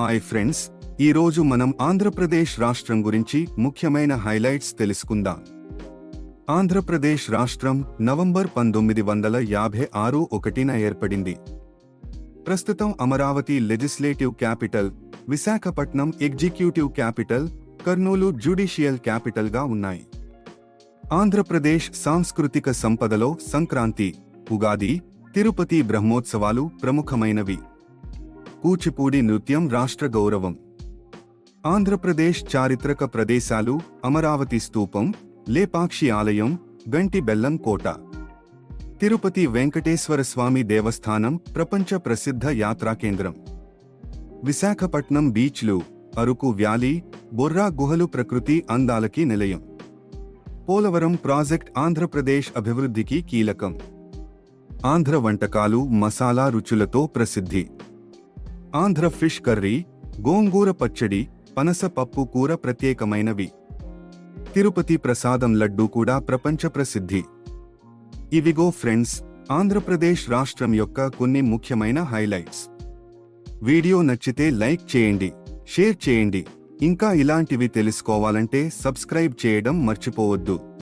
Hi friends ఈరోజు మనం ఆంధ్రప్రదేశ్ రాష్ట్రం గురించి ముఖ్యమైన హైలైట్స్ తెలుసుకుందాం. ఆంధ్రప్రదేశ్ రాష్ట్రం నవంబర్ పంతొమ్మిది వందల యాభై ఆరు ఒకటిన ఏర్పడింది. ప్రస్తుతం Amaravati legislative capital Visakhapatnam executive capital Kurnool judicial క్యాపిటల్గా ఉన్నాయి. ఆంధ్రప్రదేశ్ సాంస్కృతిక సంపదలో సంక్రాంతి ఉగాది తిరుపతి బ్రహ్మోత్సవాలు ప్రముఖమైనవి. కూచిపూడి నృత్యం రాష్ట్ర గౌరవం. ఆంధ్రప్రదేశ్ చారిత్రక ప్రదేశాలు అమరావతి స్తూపం లేపాక్షి ఆలయం గంటి బెల్లం కోట. తిరుపతి వెంకటేశ్వర స్వామి దేవస్థానం ప్రపంచ ప్రసిద్ధ యాత్రా కేంద్రం. విశాఖపట్నం బీచ్లు అరుకు వ్యాలీ బొర్రా గుహలు ప్రకృతి అందాలకి నిలయం. పోలవరం ప్రాజెక్ట్ ఆంధ్రప్రదేశ్ అభివృద్ధికి కీలకం. ఆంధ్ర వంటకాలు మసాలా రుచులతో ప్రసిద్ధి. ఆంధ్ర ఫిష్ కర్రీ గోంగూర పచ్చడి పనస పప్పు కూర ప్రత్యేకమైనవి. తిరుపతి ప్రసాదం లడ్డూ కూడా ప్రపంచ ప్రసిద్ధి. ఇవిగో ఫ్రెండ్స్ ఆంధ్రప్రదేశ్ రాష్ట్రం యొక్క కొన్ని ముఖ్యమైన హైలైట్స్. వీడియో నచ్చితే లైక్ చేయండి షేర్ చేయండి. ఇంకా ఇలాంటివి తెలుసుకోవాలంటే సబ్స్క్రైబ్ చేయడం మర్చిపోవద్దు.